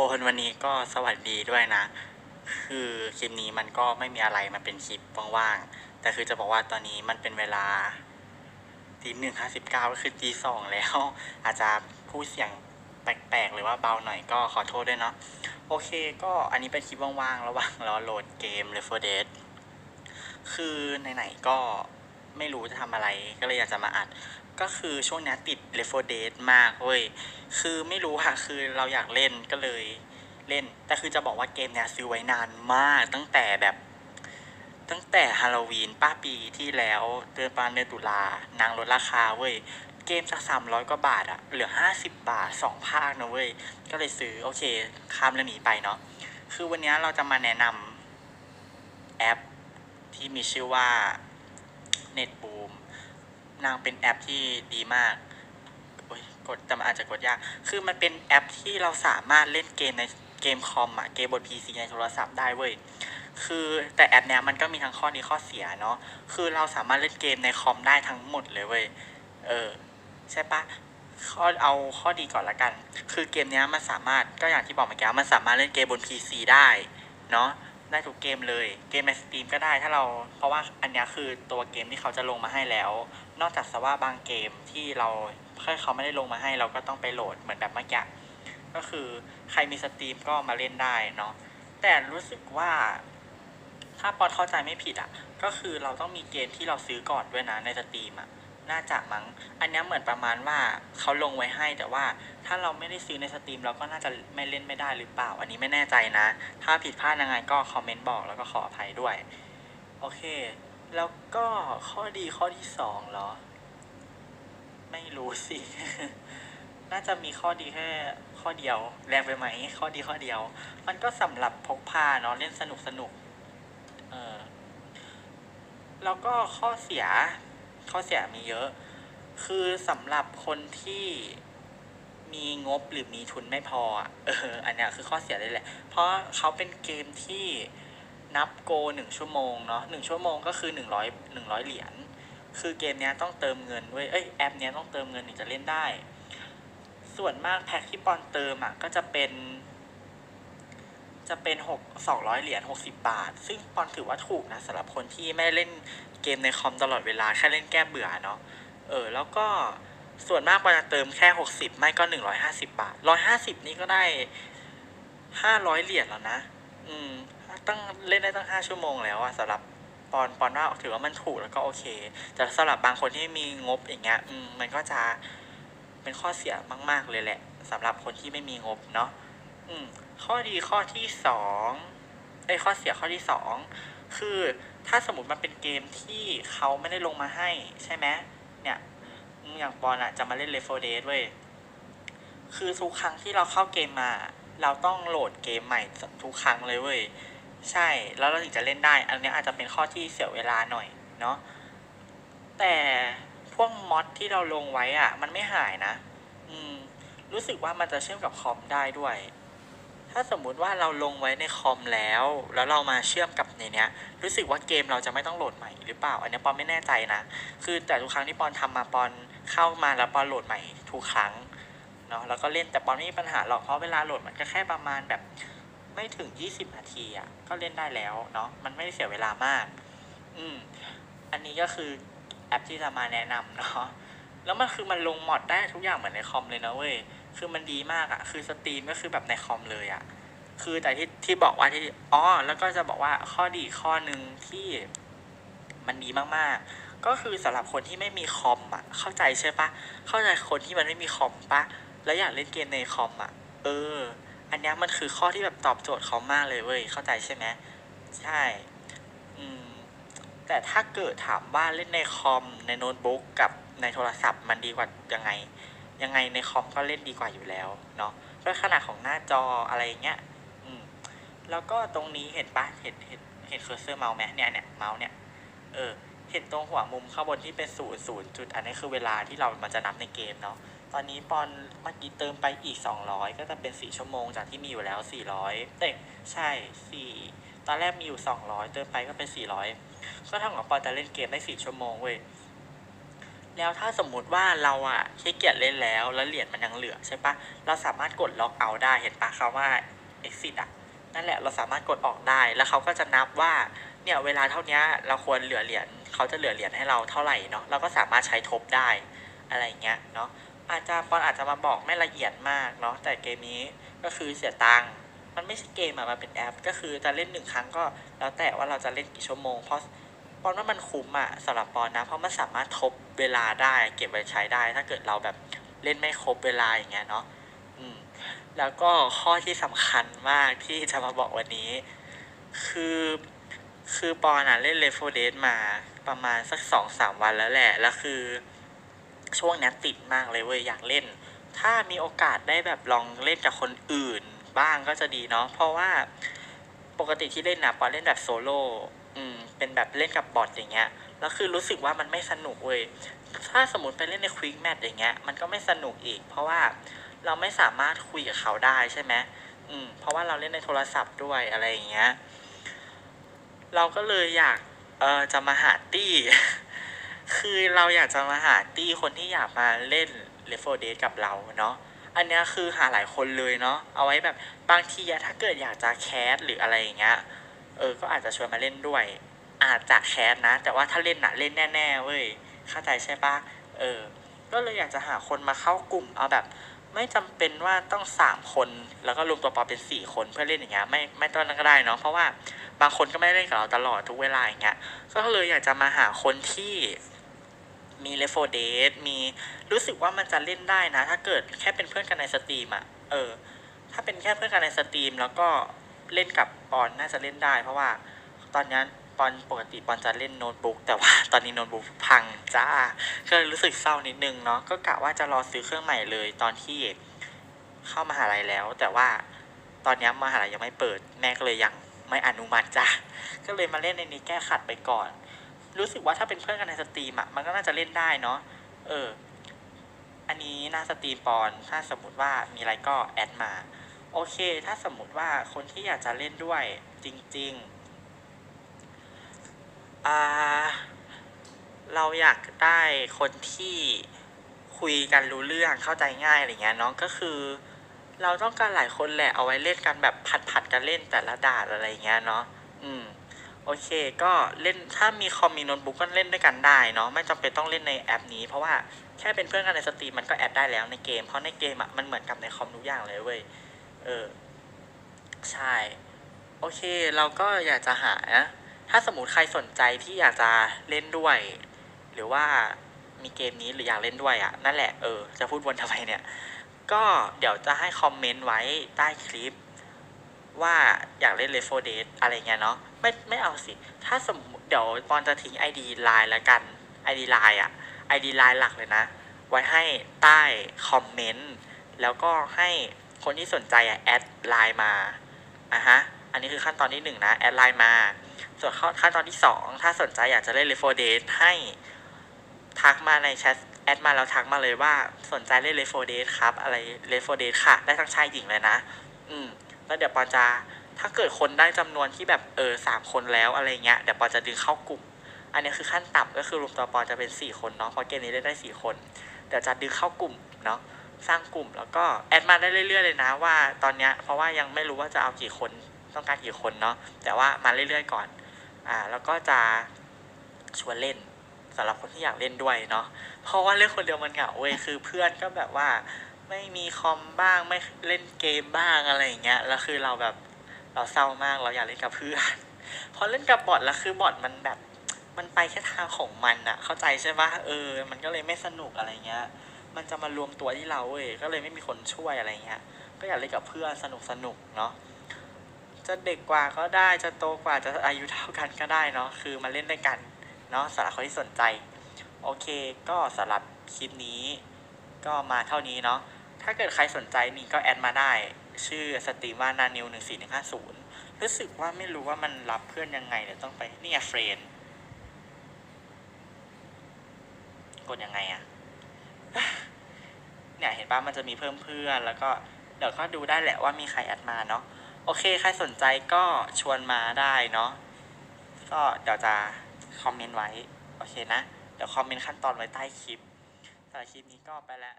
คนวันนี้ก็สวัสดีด้วยนะ คือคลิปนี้มันก็ไม่มีอะไรมันเป็นคลิปว่างๆ แต่คือจะบอกว่าตอนนี้มันเป็นเวลาตีหนึ่งห้าสิบเก้าก็คือตีสองแล้ว อาจจะพูดเสียงแปลกๆ หรือว่าเบาหน่อยก็ขอโทษด้วยเนาะ โอเคก็อันนี้เป็นคลิปว่างๆ ระหว่างรอโหลดเกม Left 4 Dead คือไหนๆก็ ไม่รู้จะทำอะไร ก็เลยอยากจะมาอัด ก็คือช่วงนี้ติด Left 4 Dead มากเว้ย คือไม่รู้ค่ะ คือเราอยากเล่นก็เลยเล่น แต่คือจะบอกว่าเกมเนี้ยซื้อไว้นานมาก ตั้งแต่แบบ ตั้งแต่ฮาโลวีนป้าปีที่แล้วเดือนปานเดือนตุลานางลดราคาเว้ย เกมจากสามร้อยกว่าบาทอะเหลือห้าสิบบาทสองภาคนะเว้ย ก็เลยซื้อโอเคข้ามเรื่องนี้ไปเนาะ คือวันนี้เราจะมาแนะนำแอปที่มีชื่อว่า NetBoom นางเป็นแอปที่ดีมากโอ้ยกดแต่มันอาจจะกดยาก คือมันเป็นแอปที่เราสามารถเล่นเกมในเกมคอมอะเกมบน PC ในโทรศัพท์ได้เว้ย คือแต่แอปเนี้ยมันก็มีทั้งข้อดีข้อเสียเนาะ คือเราสามารถเล่นเกมในคอมได้ทั้งหมดเลยเว้ย เออ ใช่ปะข้อเอาข้อดีก่อนละกัน คือเกมเนี้ยมันสามารถก็อย่างที่บอกเมื่อกี้มันสามารถเล่นเกมบน PC ได้เนาะ ได้ทุกเกมเลย เกมในสตรีมก็ได้ถ้าเรา เพราะว่าอันนี้คือตัวเกมที่เขาจะลงมาให้แล้ว นอกจากสว่าบางเกมที่เราแค่เขาไม่ได้ลงมาให้เราก็ต้องไปโหลดเหมือนแบบเมื่อกี้ก็คือใครมีสตรีมก็มาเล่นได้เนาะแต่รู้สึกว่า ถ้าปอนเข้าใจไม่ผิดอะ ก็คือเราต้องมีเกมที่เราซื้อก่อนด้วยนะในสตรีมอะ น่าจะมั้งอันนี้เหมือนประมาณว่าเขาลงไว้ให้ แต่ว่าถ้าเราไม่ได้ซื้อในสตรีมเราก็น่าจะไม่เล่นไม่ได้หรือเปล่า อันนี้ไม่แน่ใจนะ ถ้าผิดพลาดยังไงก็คอมเมนต์บอกแล้วก็ขออภัยด้วย โอเค แล้วก็ข้อดีข้อที่สองเหรอ ไม่รู้สิ น่าจะมีข้อดีแค่ข้อเดียว แรงไปไหม ข้อดีข้อเดียว มันก็สำหรับพกพาเนาะเล่นสนุกสนุกเออแล้วก็ข้อเสีย ข้อเสียมีเยอะ คือสำหรับคนที่มีงบหรือมีทุนไม่พออะเอออันเนี้ยคือข้อเสียเลยแหละ เพราะเขาเป็นเกมที่นับโกหนึ่งชั่วโมงเนาะหนึ่งชั่วโมงก็คือหนึ่งร้อยหนึ่งร้อยเหรียญคือเกมเนี้ยต้องเติมเงินเว้ยเอ้ยแอปเนี้ยต้องเติมเงินถึงจะเล่นได้ ส่วนมากแพ็คที่ปอนเติมอะก็จะเป็น จะเป็นหกสองร้อยเหรียญหกสิบาท ซึ่งปอนถือว่าถูกนะสำหรับคนที่ไม่เล่น เกมในคอมตลอดเวลาแค่เล่นแก้เบื่อเนาะเออแล้วก็ส่วนมากปอนจะเติมแค่หกสิบไม่ก็หนึ่งร้อยห้าสิบาทร้อยห้าสิบนี่ก็ได้ห้าร้อยเหรียญแล้วนะ อืมตั้งเล่นได้ตั้งห้าชั่วโมงแล้วอะสำหรับปอนปอนว่าถือว่ามันถูกแล้วก็โอเค แต่สำหรับบางคนที่มีงบอย่างเงี้ยอืมมันก็จะเป็นข้อเสียมาก ๆ เลยแหละสำหรับคนที่ไม่มีงบเนาะอืมข้อดีข้อที่สองไอ้ข้อเสียข้อที่สองคือ ถ้าสมมติมันเป็นเกมที่เขาไม่ได้ลงมาให้ใช่ไหมเนี่ยอย่างปอนอะจะมาเล่น Left 4 Dead เว้ยคือทุกครั้งที่เราเข้าเกมมา เราต้องโหลดเกมใหม่ทุกครั้งเลยเว้ยใช่แล้วเราถึงจะเล่นได้ อันนี้อาจจะเป็นข้อที่เสียเวลาหน่อยเนาะแต่พวกมอดที่เราลงไว้อะมันไม่หายนะ อืม รู้สึกว่ามันจะเชื่อมกับคอมได้ด้วย ถ้าสมมุติว่าเราลงไว้ในคอมแล้ว แล้วเรามาเชื่อมกับในเนี้ย รู้สึกว่าเกมเราจะไม่ต้องโหลดใหม่หรือเปล่า อันนี้ปอนไม่แน่ใจนะ คือแต่ทุกครั้งที่ปอนทำมาปอนเข้ามาแล้วปอนโหลดใหม่ทุกครั้งเนาะ แล้วก็เล่นแต่ปอนไม่มีปัญหาหรอก เพราะเวลาโหลดมันก็แค่ประมาณแบบไม่ถึง 20 นาทีอะ ก็เล่นได้แล้วเนาะ มันไม่ได้เสียเวลามาก อืม อันนี้ก็คือแอปที่จะมาแนะนำเนาะ แล้วมันคือมันลงมอดได้ทุกอย่างเหมือนในคอมเลยนะเว้ย คือมันดีมากอะ่ะคือสตรีมก็คือแบบในคอมเลยอะ่ะคือแต่ที่ที่บอกว่าที่อ๋อแล้วก็จะบอกว่าข้อดีข้อหนึ่งที่มันดีมากๆ ก็คือสำหรับคนที่ไม่มีคอมอะ เข้าใจใช่ปะเข้าใจคนที่มันไม่มีคอมปะแล้วอยากเล่นเกมในคอมอะ เออ อันนี้มันคือข้อที่แบบตอบโจทย์เขามากเลยเว้ยเข้าใจใช่ไหมใช่ อืม แต่ถ้าเกิดถามว่าเล่นในคอมในโน้ตบุ๊กกับในโทรศัพท์มันดีกว่ายังไง ยังไงในคอมก็เล่นดีกว่าอยู่แล้วเนาะด้วยขนาดของหน้าจออะไรเงี้ยอืมแล้วก็ตรงนี้เห็นปะเห็นเห็นเห็นเคอร์เซอร์เมาส์ไหมเนี่ยเนี่ยเมาส์เนี่ยเออเห็นตรงหัวมุมข้างบนที่เป็นศูนย์ศูนย์จุดอันนี้คือเวลาที่เรามันจะนับในเกมเนาะตอนนี้ปอนเมื่อกี้เติมไปอีก 200 ก็จะเป็น 4 ชั่วโมงจากที่มีอยู่แล้ว 400เอ้ยใช่ 4 ตอนแรกมีอยู่ 200 เติมไปก็เป็น 400 ก็เท่ากับปอนจะเล่นเกมได้ 4 ชั่วโมงเว้ย แล้วถ้าสมมุติว่าเราอะขี้เกียจเล่นแล้ว แล้วเหรียญมันยังเหลือใช่ปะเราสามารถกดล็อกเอาได้เห็นปะคำว่า exit อะนั่นแหละเราสามารถกดออกได้แล้วเขาก็จะนับว่าเนี่ยเวลาเท่านี้เราควรเหลือเหรียญเขาจะเหลือเหรียญให้เราเท่าไหร่เนาะเราก็สามารถใช้ทบได้อะไรเงี้ยเนาะอาจจะปอนอาจจะมาบอกไม่ละเอียดมากเนาะแต่เกมนี้ก็คือเสียตังค์มันไม่ใช่เกมอะมันเป็นแอป ก็คือจะเล่นหนึ่งครั้งก็แล้วแต่ว่าเราจะเล่นกี่ชั่วโมงเพราะ ปอนว่ามันคุ้มอะสำหรับปอนนะ เพราะมันสามารถทบเวลาได้ เก็บไว้ใช้ได้ ถ้าเกิดเราแบบเล่นไม่ครบเวลาอย่างเงี้ยเนาะอืมแล้วก็ข้อที่สำคัญมากที่จะมาบอกวันนี้ คือคือปอนอะเล่นเลฟโฟเดสมาประมาณสักสองสามวันแล้วแหละ แล้วคือ ช่วงนี้ติดมากเลยเว้ยอยากเล่น ถ้ามีโอกาสได้แบบลองเล่นกับคนอื่นบ้างก็จะดีเนาะเพราะว่าปกติที่เล่นนะปอนเล่นแบบโซโล่ อืมเป็นแบบเล่นกับบอทอย่างเงี้ยแล้วคือรู้สึกว่ามันไม่สนุกเว้ยถ้าสมมติไปเล่นในควิกแมทอย่างเงี้ยมันก็ไม่สนุกอีก เพราะว่าเราไม่สามารถคุยกับเขาได้ใช่ไหมอืมเพราะว่าเราเล่นในโทรศัพท์ด้วยอะไรอย่างเงี้ยเราก็เลยอยากเออจะมาหาตี้ คือเราอยากจะมาหาตี้คนที่อยากมาเล่น l e f t 4 Dead กับเราเนาะอันเนี้ยคือหาหลายคนเลยเนาะเอาไว้แบบบางทีอะถ้าเกิดอยากจะแคสหรืออะไรอย่างเงี้ย เออ ก็อาจจะชวนมาเล่นด้วย อาจจะแคสนะ แต่ว่าถ้าเล่นนะเล่นแน่ๆเว้ย เข้าใจใช่ปะเออ ก็เลยอยากจะหาคนมาเข้ากลุ่มเอาแบบ ไม่จำเป็นว่าต้องสามคน แล้วก็รวมตัวปอเป็นสี่คนเพื่อเล่นอย่างเงี้ย ไม่ไม่ต้องนั้นก็ได้เนาะ เพราะว่าบางคนก็ไม่ได้เล่นกับเราตลอดทุกเวลาอย่างเงี้ย ก็เลยอยากจะมาหาคนที่มีเลฟโฟเดสมีรู้สึกว่ามันจะเล่นได้นะ ถ้าเกิดแค่เป็นเพื่อนกันในสตรีมอะเออ ถ้าเป็นแค่เพื่อนกันในสตรีมแล้วก็ เล่นกับปอนน่าจะเล่นได้ เพราะว่าตอนนี้ปอนปกติปอนจะเล่นโน้ตบุ๊กแต่ว่าตอนนี้โน้ตบุ๊กพังจ้าก็เลยรู้สึกเศร้านิดนึงเนาะก็กะว่าจะรอซื้อเครื่องใหม่เลยตอนที่เข้ามาหาลัยแล้ว แต่ว่าตอนนี้มหาลัยยังไม่เปิดแม่ก็เลยยังไม่อนุมัติจ้ะก็เลยมาเล่นในนี้แก้ขัดไปก่อน รู้สึกว่าถ้าเป็นเพื่อนกันในสตรีมอะมันก็น่าจะเล่นได้เนาะเออ อันนี้หน้าสตรีมปอนถ้าสมมติว่ามีอะไรก็แอดมา โอเค ถ้าสมมุติว่าคนที่อยากจะเล่นด้วยจริงๆอ่าเราอยากได้คนที่คุยกันรู้เรื่องเข้าใจง่ายอะไรเงี้ยเนาะก็คือ เราต้องการหลายคนแหละเอาไว้เล่นกันแบบผัดๆกันเล่นแต่ละด่านอะไรเงี้ยเนาะอืมโอเค ก็เล่นถ้ามีคอมมีโน้ตบุ๊กก็เล่นด้วยกันได้เนาะไม่จำเป็นต้องเล่นในแอปนี้ เพราะว่าแค่เป็นเพื่อนกันในสตรีมมันก็แอดได้แล้วในเกม เพราะในเกมอะมันเหมือนกับในคอมทุกอย่างเลยเว้ย เออ ใช่ โอเค เราก็อยากจะหา ถ้าสมมติใครสนใจที่อยากจะเล่นด้วย หรือว่ามีเกมนี้หรืออยากเล่นด้วยอะ นั่นแหละ เออ จะพูดวนทำไมเนี่ย ก็เดี๋ยวจะให้คอมเมนต์ไว้ใต้คลิป ว่าอยากเล่น Left 4 Dead อะไรเงี้ยเนาะ ไม่ไม่เอาสิ ถ้าสมมติเดี๋ยวปอนจะทิ้ง ID ไลน์แล้วกัน ID ไลน์อะ ID ไลน์หลักเลยนะ ไว้ให้ใต้คอมเมนต์ แล้วก็ให้ คนที่สนใจอะแอดไลน์มาอะฮะอันนี้คือขั้นตอนที่หนึ่งนะแอดไลน์มา ส่วนขั้นตอนที่สองถ้าสนใจอยากจะเล่น Left 4 Dead ให้ทักมาในแชทแอดมาแล้วทักมาเลยว่าสนใจเล่น Left 4 Dead ครับ อะไร Left 4 Dead ค่ะ ได้ทั้งชายหญิงเลยนะ อืมแล้วเดี๋ยวปอจะถ้าเกิดคนได้จำนวนที่แบบเออสามคนแล้วอะไรเงี้ยเดี๋ยวปอจะดึงเข้ากลุ่ม อันนี้คือขั้นต่ำก็คือรวมตัวปอจะเป็นสี่คนเนาะเพราะเกมนี้เล่นได้สี่คนเดี๋ยวจะดึงเข้ากลุ่มเนาะ สร้างกลุ่มแล้วก็แอดมาได้เรื่อยๆเลยนะว่าตอนเนี้ยเพราะว่ายังไม่รู้ว่าจะเอากี่คนต้องการกี่คนเนาะแต่ว่ามาเรื่อยๆก่อนอ่าแล้วก็จะชวนเล่นสำหรับคนที่อยากเล่นด้วยเนาะเพราะว่าเล่นคนเดียวมันเหงาเว้ยคือเพื่อนก็แบบว่าไม่มีคอมบ้างไม่เล่นเกมบ้างอะไรอย่างเงี้ยแล้วคือเราแบบเราเศร้ามากเราอยากเล่นกับเพื่อนพอเล่นกับบอทแล้วคือบอทมันแบบมันไปแค่ทางของมันอะเข้าใจใช่ปะเออ มันก็เลยไม่สนุกอะไรเงี้ย มันจะมารวมตัวที่เราเว้ยก็เลยไม่มีคนช่วยอะไรเงี้ย ก็อยากเล่นกับเพื่อนสนุกสนุกเนาะจะเด็กกว่าก็ได้จะโตกว่าจะอายุเท่ากันก็ได้เนาะคือมาเล่นด้วยกันเนาะสำหรับคนที่สนใจ โอเค ก็สำหรับคลิปนี้ ก็มาเท่านี้เนาะถ้าเกิดใครสนใจนี่ก็แอดมาได้ ชื่อสตรีมว่านานิวหนึ่งสี่หนึ่งห้าศูนย์รู้สึกว่าไม่รู้ว่ามันรับเพื่อนยังไงเดี๋ยวต้องไปเนี่ยเฟรนกดยังไงอะ เนี่ยเห็นป่ะมันจะมีเพิ่มเพื่อนแล้วก็เดี๋ยวก็ดูได้แหละว่ามีใครแอดมาเนาะโอเคใครสนใจก็ชวนมาได้เนาะก็เดี๋ยวจะคอมเมนต์ไว้ โอเคนะ เดี๋ยวคอมเมนต์ขั้นตอนไว้ใต้คลิปสำหรับคลิปนี้ก็ไปแล้ว